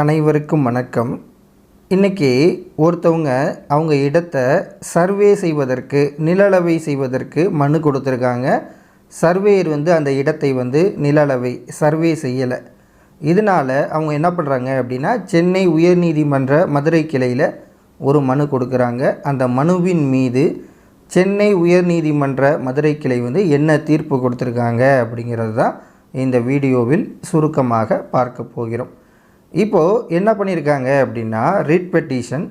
அனைவருக்கும் வணக்கம். இன்றைக்கி ஒருத்தவங்க அவங்க இடத்தை சர்வே செய்வதற்கு நிலளவை செய்வதற்கு மனு கொடுத்துருக்காங்க. சர்வேயர் வந்து அந்த இடத்தை வந்து நிலளவை சர்வே செய்யலை. இதனால் அவங்க என்ன பண்ணுறாங்க அப்படின்னா சென்னை உயர்நீதிமன்ற மதுரை கிளையில் ஒரு மனு கொடுக்குறாங்க. அந்த மனுவின் மீது சென்னை உயர்நீதிமன்ற மதுரை கிளை வந்து என்ன தீர்ப்பு கொடுத்துருக்காங்க அப்படிங்கிறது தான் இந்த வீடியோவில் சுருக்கமாக பார்க்க போகிறோம். இப்போது என்ன பண்ணியிருக்காங்க அப்படின்னா ரிட் பெட்டிஷன்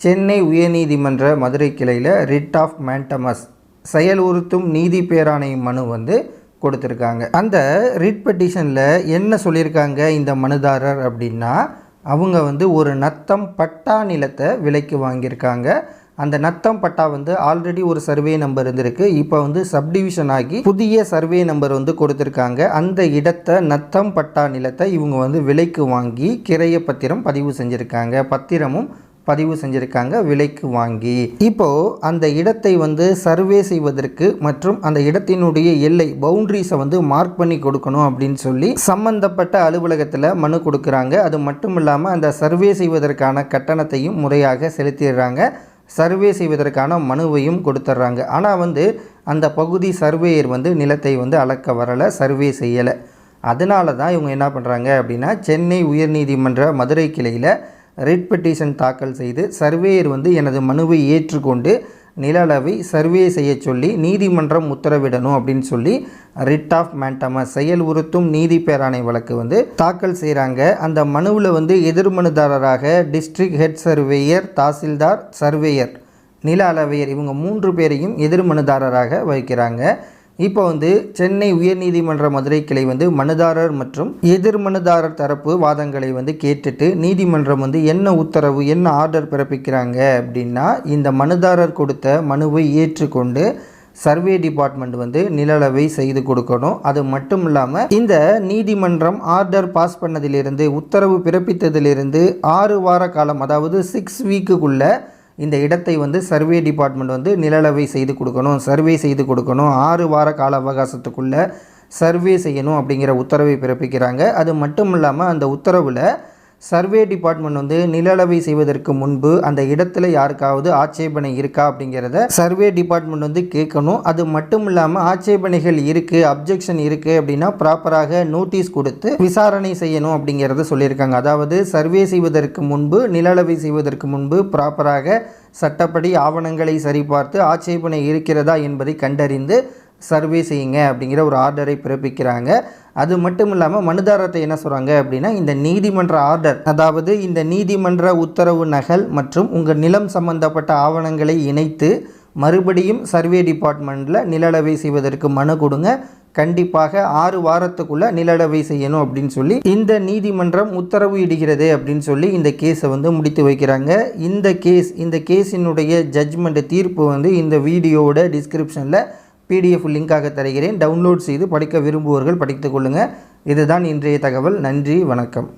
சென்னை உயர்நீதிமன்ற மதுரை கிளையில் ரிட் ஆஃப் மேண்டமஸ் செயலுறுத்தும் நீதி பேராணை மனு வந்து கொடுத்துருக்காங்க. அந்த ரிட் பெட்டிஷனில் என்ன சொல்லியிருக்காங்க இந்த மனுதாரர் அப்படின்னா அவங்க வந்து ஒரு நத்தம் பட்டா நிலத்தை விலைக்கு வாங்கியிருக்காங்க. அந்த நத்தம் பட்டா வந்து ஆல்ரெடி ஒரு சர்வே நம்பர் இருந்திருக்கு. இப்போ வந்து சப்டிவிஷன் ஆகி புதிய சர்வே நம்பர் வந்து கொடுத்துருக்காங்க. அந்த இடத்தை நத்தம் பட்டா நிலத்தை இவங்க வந்து விலைக்கு வாங்கி கிரைய பத்திரம் பதிவு செஞ்சுருக்காங்க. பத்திரமும் பதிவு செஞ்சுருக்காங்க விலைக்கு வாங்கி. இப்போது அந்த இடத்தை வந்து சர்வே செய்வதற்கு மற்றும் அந்த இடத்தினுடைய எல்லை பவுண்ட்ரிஸை வந்து மார்க் பண்ணி கொடுக்கணும் அப்படின்னு சொல்லி சம்பந்தப்பட்ட அலுவலகத்தில் மனு கொடுக்குறாங்க. அது மட்டும் இல்லாமல் அந்த சர்வே செய்வதற்கான கட்டணத்தையும் முறையாக செலுத்திடுறாங்க. சர்வே செய்வதற்கான மனுவையும் கொடுத்துட்றாங்க ஆனால் வந்து அந்த பகுதி சர்வேயர் வந்து நிலத்தை வந்து அளக்க வரலை சர்வே செய்யலை. அதனால தான் இவங்க என்ன பண்ணுறாங்க அப்படின்னா சென்னை உயர்நீதிமன்ற மதுரை கிளையில் ரிட் பெட்டிஷன் தாக்கல் செய்து சர்வேயர் வந்து எனது மனுவை ஏற்றுக்கொண்டு நில அளவை சர்வே செய்ய சொல்லி நீதிமன்றம் உத்தரவிடணும் அப்படின்னு சொல்லி ரிட் ஆஃப் மேண்டமஸ் செயல் உறுத்தும் நீதி பேராணை வழக்கு வந்து தாக்கல் செய்கிறாங்க அந்த மனுவில் வந்து எதிர்மனுதாரராக district head surveyor tahsildar surveyor நில அளவையர் இவங்க மூன்று பேரையும் எதிர்மனுதாரராக வைக்கிறாங்க இப்போ வந்து சென்னை உயர்நீதிமன்ற மதுரை கிளை வந்து மனுதாரர் மற்றும் எதிர் மனுதாரர் தரப்பு வாதங்களை வந்து கேட்டுட்டு நீதிமன்றம் வந்து என்ன உத்தரவு என்ன ஆர்டர் பிறப்பிக்கிறாங்க அப்படின்னா இந்த மனுதாரர் கொடுத்த மனுவை ஏற்றுக்கொண்டு சர்வே டிபார்ட்மெண்ட் வந்து நிலளவை செய்து கொடுக்கணும். அது மட்டும் இல்லாமல் இந்த நீதிமன்றம் ஆர்டர் பாஸ் பண்ணதிலிருந்து உத்தரவு பிறப்பித்ததிலிருந்து ஆறு வார காலம் அதாவது சிக்ஸ் வீக்குக்குள்ளே இந்த இடத்தை வந்து சர்வே டிபார்ட்மெண்ட் வந்து நிலளவை செய்து கொடுக்கணும் சர்வே செய்து கொடுக்கணும். ஆறு வார கால அவகாசத்துக்குள்ளே சர்வே செய்யணும் அப்படிங்கிற உத்தரவை பிறப்பிக்கிறாங்க. அது மட்டும் இல்லாமல் அந்த உத்தரவில் சர்வே டிபார்ட்மெண்ட் வந்து நிலளவை செய்வதற்கு முன்பு அந்த இடத்துல யாருக்காவது ஆட்சேபனை இருக்கா அப்படிங்கிறத சர்வே டிபார்ட்மெண்ட் வந்து கேட்கணும். அது மட்டும் இல்லாமல் ஆட்சேபனைகள் இருக்குது அப்ஜெக்ஷன் இருக்குது அப்படின்னா ப்ராப்பராக நோட்டீஸ் கொடுத்து விசாரணை செய்யணும் அப்படிங்கிறத சொல்லியிருக்காங்க. அதாவது சர்வே செய்வதற்கு முன்பு நிலளவை செய்வதற்கு முன்பு ப்ராப்பராக சட்டப்படி ஆவணங்களை சரிபார்த்து ஆட்சேபனை இருக்கிறதா என்பதை கண்டறிந்து சர்வே செய்யுங்க அப்படிங்கிற ஒரு ஆர்டரை பிறப்பிக்கிறாங்க. அது மட்டும் இல்லாமல் மனுதாரத்தை என்ன சொல்கிறாங்க அப்படின்னா இந்த நீதிமன்ற ஆர்டர் அதாவது இந்த நீதிமன்ற உத்தரவு நகல் மற்றும் உங்கள் நிலம் சம்பந்தப்பட்ட ஆவணங்களை இணைத்து மறுபடியும் சர்வே டிபார்ட்மெண்ட்டில் நிலளவை செய்வதற்கு மனு கொடுங்க. கண்டிப்பாக ஆறு வாரத்துக்குள்ளே நிலளவை செய்யணும் அப்படின்னு சொல்லி இந்த நீதிமன்றம் உத்தரவு இடுகிறது அப்படின்னு சொல்லி இந்த கேஸை வந்து முடித்து வைக்கிறாங்க. இந்த கேஸ் இந்த கேஸினுடைய ஜட்ஜ்மெண்ட் தீர்ப்பு வந்து இந்த வீடியோவோட டிஸ்கிரிப்ஷனில் பிடிஎஃப் லிங்காக தருகிறேன். டவுன்லோட் செய்து படிக்க விரும்புவோர்கள் படித்துக் கொள்ளுங்கள் இதுதான் இன்றைய தகவல். நன்றி வணக்கம்.